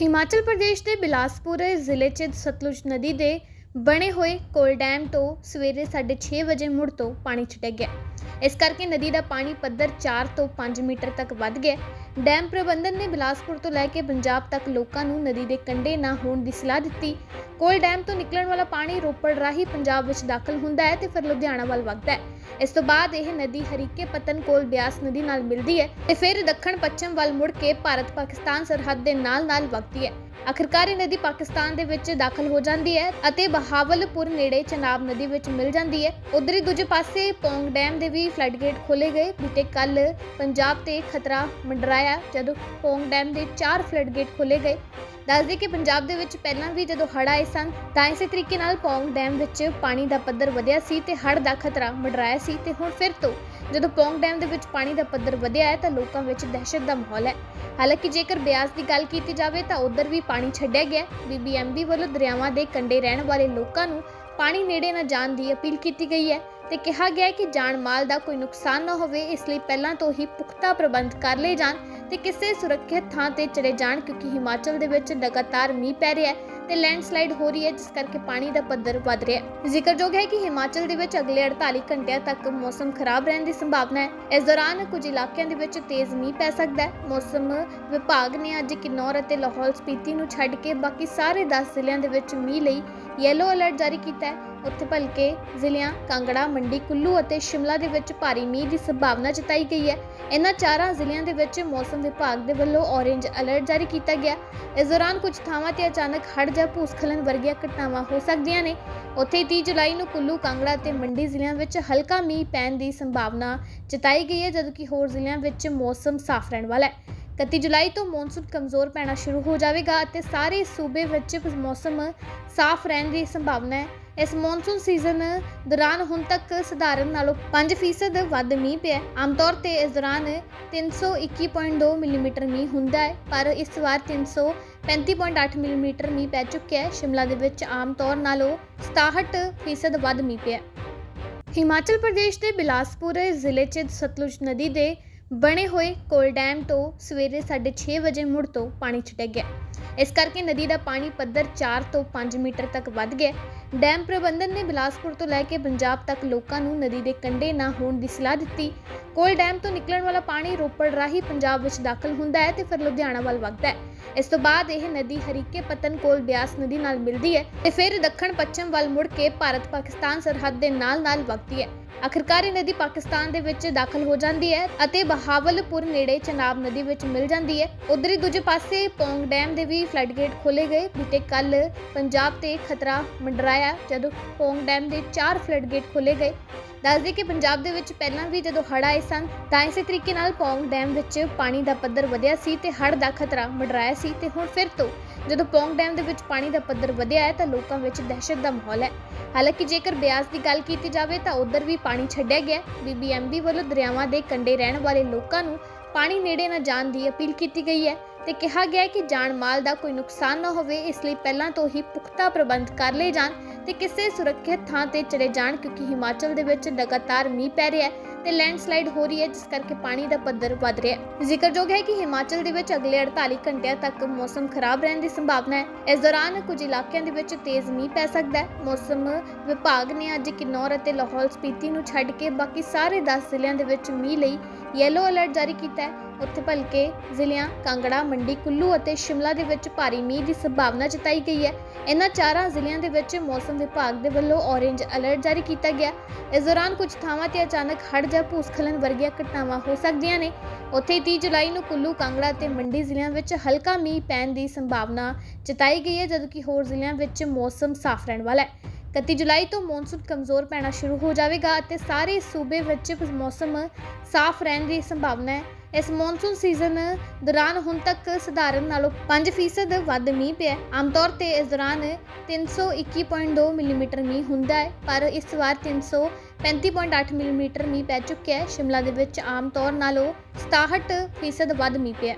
ਹਿਮਾਚਲ ਪ੍ਰਦੇਸ਼ ਦੇ ਬਿਲਾਸਪੁਰ ਜ਼ਿਲ੍ਹੇ 'ਚ ਸਤਲੁਜ ਨਦੀ ਦੇ ਬਣੇ ਹੋਏ ਕੋਲ ਡੈਮ ਤੋਂ ਸਵੇਰੇ 6:30 ਵਜੇ ਮੁੜ ਤੋਂ ਪਾਣੀ ਛਿੜਕ ਗਿਆ। ਇਸ ਕਰਕੇ ਨਦੀ ਦਾ ਪਾਣੀ ਪੱਧਰ 4 ਤੋਂ 5 ਮੀਟਰ ਤੱਕ ਵੱਧ ਗਿਆ ਡੈਮ ਪ੍ਰਬੰਧਨ ਨੇ ਬਿਲਾਸਪੁਰ ਤੋਂ ਲੈ ਕੇ ਪੰਜਾਬ ਤੱਕ ਲੋਕਾਂ ਨੂੰ ਨਦੀ ਦੇ ਕੰਢੇ ਨਾ ਹੋਣ ਦੀ ਸਲਾਹ ਦਿੱਤੀ। ਕੋਲ ਡੈਮ ਤੋਂ ਨਿਕਲਣ ਵਾਲਾ ਪਾਣੀ ਰੋਪੜ ਰਾਹੀਂ ਪੰਜਾਬ ਵਿੱਚ ਦਾਖਲ ਹੁੰਦਾ ਹੈ ਤੇ ਫਿਰ ਲੁਧਿਆਣਾ ਵੱਲ ਵਗਦਾ ਹੈ। ਇਸ ਤੋਂ ਬਾਅਦ ਇਹ ਨਦੀ ਹਰੀਕੇ ਪਤਨ ਕੋਲ ਬਿਆਸ ਨਦੀ ਨਾਲ ਮਿਲਦੀ ਹੈ ਤੇ ਫਿਰ ਦੱਖਣ ਪੱਛਮ ਵੱਲ ਮੁੜ ਕੇ ਭਾਰਤ ਪਾਕਿਸਤਾਨ ਸਰਹੱਦ ਦੇ ਨਾਲ-ਨਾਲ ਵਗਦੀ ਹੈ। ਆਖਿਰਕਾਰ ਇਹ ਨਦੀ ਪਾਕਿਸਤਾਨ ਦੇ ਵਿੱਚ ਦਾਖਲ ਹੋ ਜਾਂਦੀ ਹੈ ਅਤੇ ਬਹਾਵਲਪੁਰ ਨੇੜੇ ਚਨਾਬ ਨਦੀ ਵਿੱਚ ਮਿਲ ਜਾਂਦੀ ਹੈ। ਉਧਰ ਹੀ ਦੂਜੇ ਪਾਸੇ ਪੌਂਗ ਡੈਮ ਦੇ ਵੀ ਫਲੱਡ ਗੇਟ ਖੋਲੇ ਗਏ ਬੀਤੇ ਕੱਲ ਪੰਜਾਬ ਤੇ ਖਤਰਾ ਮੰਡਰਾਇਆ ਜਦੋਂ ਪੌਂਗ ਡੈਮ ਦੇ ਚਾਰ ਫਲੱਡ ਗੇਟ ਖੋਲੇ ਗਏ। ਦੱਸਦੇ ਕਿ ਪੰਜਾਬ ਦੇ ਵਿੱਚ ਪਹਿਲਾਂ ਵੀ ਜਦੋਂ ਹੜ੍ਹ ਆਏ ਸਨ, ਤਾਂ ਇਸੇ ਤਰੀਕੇ ਨਾਲ ਪੌਂਗ ਡੈਮ ਵਿੱਚ ਪਾਣੀ ਦਾ ਪੱਧਰ ਵਧਿਆ ਸੀ ਤੇ ਹੜ੍ਹ ਦਾ ਖਤਰਾ ਮੰਡਰਾਇਆ ਸੀ ਤੇ ਹੁਣ ਫਿਰ ਤੋਂ ਜਦੋਂ ਪੌਂਗ ਡੈਮ ਦੇ ਵਿੱਚ ਪਾਣੀ ਦਾ ਪੱਧਰ ਵਧਿਆ ਹੈ, ਤਾਂ ਲੋਕਾਂ ਵਿੱਚ ਦਹਿਸ਼ਤ ਦਾ ਮਾਹੌਲ ਹੈ। ਹਾਲਾਂਕਿ ਜੇਕਰ ਬਿਆਸ ਦੀ ਗੱਲ ਕੀਤੀ ਜਾਵੇ, ਤਾਂ ਉਧਰ ਵੀ ਪਾਣੀ ਛੱਡਿਆ ਗਿਆ। ਬੀਬੀਐਮਬੀ ਵੱਲੋਂ ਦਰਿਆਵਾਂ ਦੇ ਕੰਢੇ ਰਹਿਣ ਵਾਲੇ ਲੋਕਾਂ ਨੂੰ ਪਾਣੀ ਨੇੜੇ ਨਾ ਜਾਣ ਦੀ ਅਪੀਲ ਕੀਤੀ ਗਈ ਹੈ ਤੇ ਕਿਹਾ ਗਿਆ ਹੈ ਕਿ ਜਾਨ ਮਾਲ ਦਾ ਕੋਈ ਨੁਕਸਾਨ ਨਾ ਹੋਵੇ, ਇਸ ਲਈ ਪਹਿਲਾਂ ਤੋਂ ਹੀ ਪੁਖਤਾ ਪ੍ਰਬੰਧ ਕਰ ਲਏ ਜਾਣ ਤੇ ਕਿਸੇ ਸੁਰੱਖਿਅਤ ਥਾਂ ਤੇ ਚਲੇ ਜਾਣ ਕਿਉਂਕਿ ਹਿਮਾਚਲ ਦੇ ਵਿੱਚ ਲਗਾਤਾਰ ਮੀਂਹ ਪੈ ਰਿਹਾ ਹੈ ਤੇ ਲੈਂਡਸਲਾਈਡ ਹੋ ਰਹੀ ਹੈ, ਜਿਸ ਕਰਕੇ ਪਾਣੀ ਦਾ ਪੱਧਰ ਵਧ ਰਿਹਾ ਹੈ। ਜ਼ਿਕਰਯੋਗ ਹੈ ਕਿ ਹਿਮਾਚਲ ਦੇ ਵਿੱਚ ਅਗਲੇ 48 ਘੰਟਿਆਂ ਤੱਕ ਮੌਸਮ ਖਰਾਬ ਰਹਿਣ ਦੀ ਸੰਭਾਵਨਾ ਹੈ। ਇਸ ਦੌਰਾਨ ਕੁਝ ਇਲਾਕਿਆਂ ਦੇ ਵਿੱਚ ਤੇਜ਼ ਮੀਂਹ ਪੈ ਸਕਦਾ ਹੈ। ਮੌਸਮ ਵਿਭਾਗ ਨੇ ਅੱਜ ਕਿਨੌਰ ਅਤੇ ਲਾਹੌਲ ਸਪੀਤੀ ਨੂੰ ਛੱਡ ਕੇ ਬਾਕੀ ਸਾਰੇ 10 ਜ਼ਿਲ੍ਹਿਆਂ ਦੇ ਵਿੱਚ ਮੀਂਹ ਲਈ ਯੈਲੋ ਅਲਰਟ ਜਾਰੀ ਕੀਤਾ ਹੈ। ਉੱਥੇ ਭਲਕੇ ਜ਼ਿਲ੍ਹਿਆਂ ਕਾਂਗੜਾ, ਮੰਡੀ, ਕੁੱਲੂ ਅਤੇ ਸ਼ਿਮਲਾ ਦੇ ਵਿੱਚ ਭਾਰੀ ਮੀਂਹ ਦੀ ਸੰਭਾਵਨਾ ਜਤਾਈ ਗਈ ਹੈ। ਇਹਨਾਂ ਚਾਰਾਂ ਜ਼ਿਲ੍ਹਿਆਂ ਦੇ ਵਿੱਚ ਮੌਸਮ ਵਿਭਾਗ ਦੇ ਵੱਲੋਂ ਔਰੇਂਜ ਅਲਰਟ ਜਾਰੀ ਕੀਤਾ ਗਿਆ। ਇਸ ਦੌਰਾਨ ਕੁਝ ਥਾਵਾਂ ਤੇ ਅਚਾਨਕ ਹੜ੍ਹ ਜਾਂ ਭੂਸਖਲਨ ਵਰਗੀਆਂ ਘਟਨਾਵਾਂ ਹੋ ਸਕਦੀਆਂ ਨੇ। ਉੱਥੇ ਹੀ 30 ਜੁਲਾਈ ਨੂੰ ਕੁੱਲੂ, ਕਾਂਗੜਾ ਅਤੇ ਮੰਡੀ ਜ਼ਿਲ੍ਹਿਆਂ ਵਿੱਚ ਹਲਕਾ ਮੀਂਹ ਪੈਣ ਦੀ ਸੰਭਾਵਨਾ ਜਤਾਈ ਗਈ ਹੈ, ਜਦਕਿ ਹੋਰ ਜ਼ਿਲ੍ਹਿਆਂ ਵਿੱਚ ਮੌਸਮ ਸਾਫ਼ ਰਹਿਣ ਵਾਲਾ ਹੈ। 31 ਜੁਲਾਈ ਤੋਂ ਮੌਨਸੂਨ ਕਮਜ਼ੋਰ ਪੈਣਾ ਸ਼ੁਰੂ ਹੋ ਜਾਵੇਗਾ ਅਤੇ ਸਾਰੇ ਸੂਬੇ ਵਿੱਚ ਮੌਸਮ ਸਾਫ਼ ਰਹਿਣ ਦੀ ਸੰਭਾਵਨਾ ਹੈ। ਇਸ ਮੌਨਸੂਨ ਸੀਜ਼ਨ ਦੌਰਾਨ ਹੁਣ ਤੱਕ ਸਧਾਰਨ ਨਾਲੋਂ 5% ਵੱਧ ਮੀਂਹ ਪਿਆ ਆਮ ਤੌਰ ਤੇ ਇਸ ਦੌਰਾਨ 321.2 ਮਿਲੀਮੀਟਰ ਮੀਂਹ ਹੁੰਦਾ ਹੈ, ਪਰ ਇਸ ਵਾਰ 335.8 ਮਿਲੀਮੀਟਰ ਮੀਂਹ ਪੈ ਚੁੱਕਿਆ ਹੈ। ਸ਼ਿਮਲਾ ਦੇ ਵਿੱਚ ਆਮ ਤੌਰ ਨਾਲੋਂ 67% ਵੱਧ ਮੀਂਹ ਪਿਆ ਹਿਮਾਚਲ ਪ੍ਰਦੇਸ਼ ਦੇ ਬਿਲਾਸਪੁਰ ਜ਼ਿਲ੍ਹੇ 'ਚ ਸਤਲੁਜ ਨਦੀ ਦੇ ਬਣੇ ਹੋਏ ਕੋਲ ਡੈਮ ਤੋਂ ਸਵੇਰੇ 6:30 ਵਜੇ ਮੁੜ ਤੋਂ ਪਾਣੀ ਛਿੜਕ ਗਿਆ। ਇਸ ਕਰਕੇ ਨਦੀ ਦਾ ਪਾਣੀ ਪੱਧਰ 4 ਤੋਂ 5 ਮੀਟਰ ਤੱਕ ਵੱਧ ਗਿਆ। ਡੈਮ ਪ੍ਰਬੰਧਨ ਨੇ ਬਿਲਾਸਪੁਰ ਤੋਂ ਲੈ ਕੇ ਪੰਜਾਬ ਤੱਕ ਲੋਕਾਂ ਨੂੰ ਨਦੀ ਦੇ ਕੰਢੇ ਨਾ ਹੋਣ ਦੀ ਸਲਾਹ ਦਿੱਤੀ। ਕੋਲ ਡੈਮ ਤੋਂ ਨਿਕਲਣ ਵਾਲਾ ਪਾਣੀ ਰੋਪੜ ਰਾਹੀਂ ਪੰਜਾਬ ਵਿੱਚ ਦਾਖਲ ਹੁੰਦਾ ਹੈ ਤੇ ਫਿਰ ਲੁਧਿਆਣਾ ਵੱਲ ਵਗਦਾ ਹੈ। ਇਸ ਤੋਂ ਬਾਅਦ ਇਹ ਨਦੀ ਹਰੀਕੇ ਪਤਨ ਕੋਲ ਬਿਆਸ ਨਦੀ ਨਾਲ ਮਿਲਦੀ ਹੈ ਤੇ ਫਿਰ ਦੱਖਣ ਪੱਛਮ ਵੱਲ ਮੁੜ ਕੇ ਭਾਰਤ ਪਾਕਿਸਤਾਨ ਸਰਹੱਦ ਦੇ ਨਾਲ-ਨਾਲ ਵਗਦੀ ਹੈ। ਆਖਿਰਕਾਰ ਇਹ ਨਦੀ ਪਾਕਿਸਤਾਨ ਦੇ ਵਿੱਚ ਦਾਖਲ ਹੋ ਜਾਂਦੀ ਹੈ ਅਤੇ ਬਹਾਵਲਪੁਰ ਨੇੜੇ ਚਨਾਬ ਨਦੀ ਵਿੱਚ ਮਿਲ ਜਾਂਦੀ ਹੈ। ਉਧਰ ਹੀ ਦੂਜੇ ਪਾਸੇ ਪੌਂਗ ਡੈਮ ਦੇ ਵੀ ਫਲੱਡ ਗੇਟ ਖੋਲੇ ਗਏ ਬੀਤੇ ਕੱਲ ਪੰਜਾਬ ਤੇ ਖਤਰਾ ਮੰਡਰਾਇਆ, ਜਦੋਂ ਪੌਂਗ ਡੈਮ ਦੇ ਚਾਰ ਫਲੱਡ ਗੇਟ ਖੋਲੇ ਗਏ। ਦੱਸਦੇ ਕਿ ਪੰਜਾਬ ਦੇ ਵਿੱਚ ਪਹਿਲਾਂ ਵੀ ਜਦੋਂ ਹੜ੍ਹ ਆਏ ਸਨ, ਤਾਂ ਇਸੇ ਤਰੀਕੇ ਨਾਲ ਪੌਂਗ ਡੈਮ ਵਿੱਚ ਪਾਣੀ ਦਾ ਪੱਧਰ ਵਧਿਆ ਸੀ ਤੇ ਹੜ੍ਹ ਦਾ ਖਤਰਾ ਮੰਡਰਾਇਆ ਸੀ ਤੇ ਹੁਣ ਫਿਰ ਤੋਂ ਜਦੋਂ ਪੌਂਗ ਡੈਮ ਦੇ ਵਿੱਚ ਪਾਣੀ ਦਾ ਪੱਧਰ ਵਧਿਆ ਹੈ, ਤਾਂ ਲੋਕਾਂ ਵਿੱਚ ਦਹਿਸ਼ਤ ਦਾ ਮਾਹੌਲ ਹੈ। ਹਾਲਾਂਕਿ ਜੇਕਰ ਬਿਆਸ ਦੀ ਗੱਲ ਕੀਤੀ ਜਾਵੇ, ਤਾਂ ਉਧਰ ਵੀ ਪਾਣੀ ਛੱਡਿਆ ਗਿਆ ਬੀਬੀਐਮਬੀ ਵੱਲੋਂ ਦਰਿਆਵਾਂ ਦੇ ਕੰਢੇ ਰਹਿਣ ਵਾਲੇ ਲੋਕਾਂ ਨੂੰ ਪਾਣੀ ਨੇੜੇ ਨਾ ਜਾਣ ਦੀ ਅਪੀਲ ਕੀਤੀ ਗਈ ਹੈ। ਤੇ ਕਿਹਾ ਗਿਆ ਕਿ ਜਾਨ ਮਾਲ ਦਾ ਕੋਈ ਨੁਕਸਾਨ ਨਾ ਹੋਵੇ, ਇਸ ਲਈ ਪਹਿਲਾਂ ਤੋਂ ਹੀ ਪੁਖਤਾ ਪ੍ਰਬੰਧ ਕਰ ਲਏ ਜਾਣ ਤੇ ਕਿਸੇ ਸੁਰੱਖਿਅਤ ਥਾਂ ਤੇ ਚਲੇ ਜਾਣ, ਕਿਉਂਕਿ ਹਿਮਾਚਲ ਦੇ ਵਿੱਚ ਲਗਾਤਾਰ ਮੀਂਹ ਪੈ ਰਿਹਾ ਹੈ ਤੇ ਲੈਂਡਸਲਾਈਡ ਹੋ ਰਹੀ ਹੈ, ਜਿਸ ਕਰਕੇ ਪਾਣੀ ਦਾ ਪੱਧਰ ਵਧ ਰਿਹਾ ਹੈ। ਜ਼ਿਕਰਯੋਗ ਹੈ ਕਿ ਹਿਮਾਚਲ ਦੇ ਵਿੱਚ ਅਗਲੇ 48 ਘੰਟਿਆਂ ਤੱਕ ਮੌਸਮ ਖਰਾਬ ਰਹਿਣ ਦੀ ਸੰਭਾਵਨਾ ਹੈ। ਇਸ ਦੌਰਾਨ ਕੁਝ ਇਲਾਕਿਆਂ ਦੇ ਵਿੱਚ ਤੇਜ਼ ਮੀਂਹ ਪੈ ਸਕਦਾ ਹੈ। ਮੌਸਮ ਵਿਭਾਗ ਨੇ ਅੱਜ ਕਿਨੌਰ ਅਤੇ ਲਾਹੌਲ ਸਪੀਤੀ ਨੂੰ ਛੱਡ ਕੇ ਬਾਕੀ ਸਾਰੇ 10 ਜ਼ਿਲ੍ਹਿਆਂ ਦੇ ਵਿੱਚ ਮੀਂਹ ਲਈ ਯੈਲੋ ਅਲਰਟ ਜਾਰੀ ਕੀਤਾ ਹੈ। ਉੱਥੇ ਭਲਕੇ ਜ਼ਿਲ੍ਹਿਆਂ ਕਾਂਗੜਾ, ਮੰਡੀ, ਕੁੱਲੂ ਅਤੇ ਸ਼ਿਮਲਾ ਦੇ ਵਿੱਚ ਭਾਰੀ ਮੀਂਹ ਦੀ ਸੰਭਾਵਨਾ ਜਤਾਈ ਗਈ ਹੈ। ਇਹਨਾਂ ਚਾਰਾਂ ਜ਼ਿਲ੍ਹਿਆਂ ਦੇ ਵਿੱਚ ਮੌਸਮ ਵਿਭਾਗ ਦੇ ਵੱਲੋਂ ਔਰੇਂਜ ਅਲਰਟ ਜਾਰੀ ਕੀਤਾ ਗਿਆ। ਇਸ ਦੌਰਾਨ ਕੁਝ ਥਾਵਾਂ ਤੇ ਅਚਾਨਕ ਹੜ੍ਹ ਜਾਂ ਭੂਸਖਲਨ ਵਰਗੀਆਂ ਘਟਨਾਵਾਂ ਹੋ ਸਕਦੀਆਂ ਨੇ। ਉੱਥੇ ਹੀ 30 ਜੁਲਾਈ ਨੂੰ ਕੁੱਲੂ, ਕਾਂਗੜਾ ਅਤੇ ਮੰਡੀ ਜ਼ਿਲ੍ਹਿਆਂ ਵਿੱਚ ਹਲਕਾ ਮੀਂਹ ਪੈਣ ਦੀ ਸੰਭਾਵਨਾ ਜਤਾਈ ਗਈ ਹੈ, ਜਦਕਿ ਹੋਰ ਜ਼ਿਲ੍ਹਿਆਂ ਵਿੱਚ ਮੌਸਮ ਸਾਫ਼ ਰਹਿਣ ਵਾਲਾ ਹੈ। 31 ਜੁਲਾਈ ਤੋਂ ਮੌਨਸੂਨ ਕਮਜ਼ੋਰ ਪੈਣਾ ਸ਼ੁਰੂ ਹੋ ਜਾਵੇਗਾ ਅਤੇ ਸਾਰੇ ਸੂਬੇ ਵਿੱਚ ਮੌਸਮ ਸਾਫ਼ ਰਹਿਣ ਦੀ ਸੰਭਾਵਨਾ ਹੈ। ਇਸ ਮੌਨਸੂਨ ਸੀਜ਼ਨ ਦੌਰਾਨ ਹੁਣ ਤੱਕ ਸਧਾਰਨ ਨਾਲੋਂ 5% ਵੱਧ ਮੀਂਹ ਪਿਆ ਆਮ ਤੌਰ ਤੇ ਇਸ ਦੌਰਾਨ 321.2 ਮਿਲੀਮੀਟਰ ਮੀਂਹ ਹੁੰਦਾ ਹੈ, ਪਰ ਇਸ ਵਾਰ 335.8 ਮਿਲੀਮੀਟਰ ਮੀਂਹ ਪੈ ਚੁੱਕਿਆ ਹੈ। ਸ਼ਿਮਲਾ ਦੇ ਵਿੱਚ ਆਮ ਤੌਰ ਨਾਲੋਂ 67% ਵੱਧ ਮੀਂਹ ਪਿਆ